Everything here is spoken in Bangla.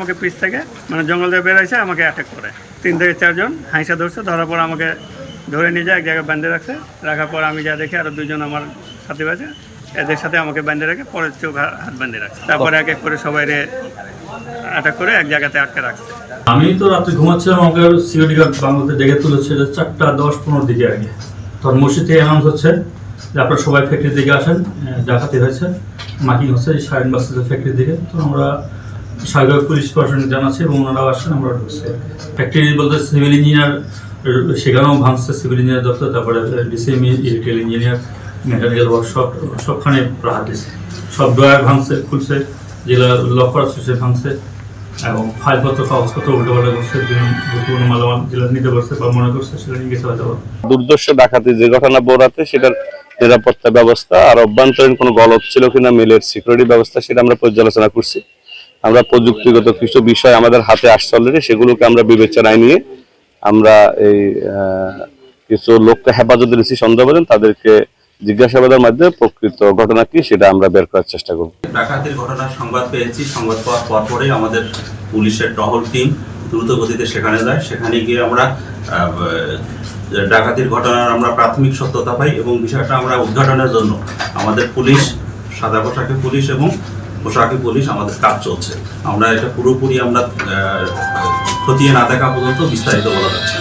আমাকে পিস থেকে মানে জঙ্গল থেকে বেরোইছে আমাকে অ্যাটাক করে। তিন থেকে চারজন হাইসা ধরছে, ধরার পর আমাকে ধরে নিয়ে যায়, এক জায়গায় বেঁধে রাখছে। রাখার পর আমি যা দেখি আরও দুজন আমার সাথে আছে। এদের সাথে আমাকে বেঁধে রাখে পরে চোখ হাত বেঁধে রাখছে। তারপরে এক এক করে সবাই রে অ্যাটাক করে এক জায়গাতে আটকে রাখছে। আমি তো রাত্রে ঘুমাচ্ছিলাম, আমাকে সিকিউরিটি গার্ড বাংলাতে ডেকে তুলেছে চারটা দশ পনেরো দিকে আগে তখন মসজিদ অ্যানাউন্স হচ্ছে যে আপনারা সবাই ফ্যাক্টরির দিকে আসেন ডাকাতি হয়েছে। মাইকিং হচ্ছে সাইন বাসের ফ্যাক্টরির দিকে। তো আমরা সাগর পুলিশ প্রশাসন জানাচ্ছি এবং ওনারাও আসছেন, আমরা ঢুকছি। ফ্যাক্টরি বলতে সিভিল ইঞ্জিনিয়ার সেখানেও ভাঙছে সিভিল ইঞ্জিনিয়ার দপ্তর, তারপরে DCME electrical engineer mechanical workshop সবখানে প্রহার দিছে। সব ড্রয়ার ভাঙছে, খুলছে যেগুলো লক করা ছিল ভাঙছে, এবং ফাইলপত্র, কাগজপত্র উল্টো পাল্টা করছে গুরুত্বপূর্ণ মালামাল যেগুলো নিতে পারছে বা মনে করছে, সেগুলো নিয়ে গেছে হয়তো বা। দুর্দর্শ ডাকাতি যে ঘটনা বোরাতে সেটার নিরাপত্তা ব্যবস্থা আর অভ্যন্তরীণ কোনো গলত ছিল কিনা, মিলের সিকিউরিটি ব্যবস্থা, সেটা আমরা পর্যালোচনা করছি। আমরা প্রযুক্তিগত কিছু বিষয় আমাদের হাতে আসছে অলরেডি সেগুলোকে আমরা বিবেচনায় নিয়ে আমরা এই কিছু লোককে হেফাজত হেফাজতে দিয়েছি সন্দেহভাজন তাদেরকে জিজ্ঞাসাবাদের মাধ্যমে প্রকৃত ঘটনা কি সেটা আমরা বের করার চেষ্টা করব। ডাকাতির ঘটনার সংবাদ পেয়েছি, সংবাদ পাওয়ার পরপরই আমাদের পুলিশের টহল টিম দ্রুত গতিতে সেখানে যায়। সেখানে গিয়ে আমরা ডাকাতির ঘটনার আমরা প্রাথমিক সত্যতা পাই এবং বিষয়টা আমরা উদ্ঘাটনের জন্য আমাদের পুলিশ, সাদা পোশাকে পুলিশ এবং পোশাকি পুলিশ আমাদের কাজ চলছে আমরা এটা পুরোপুরি আমরা খতিয়ে না দেখা পর্যন্ত বিস্তারিত বলা যাচ্ছে।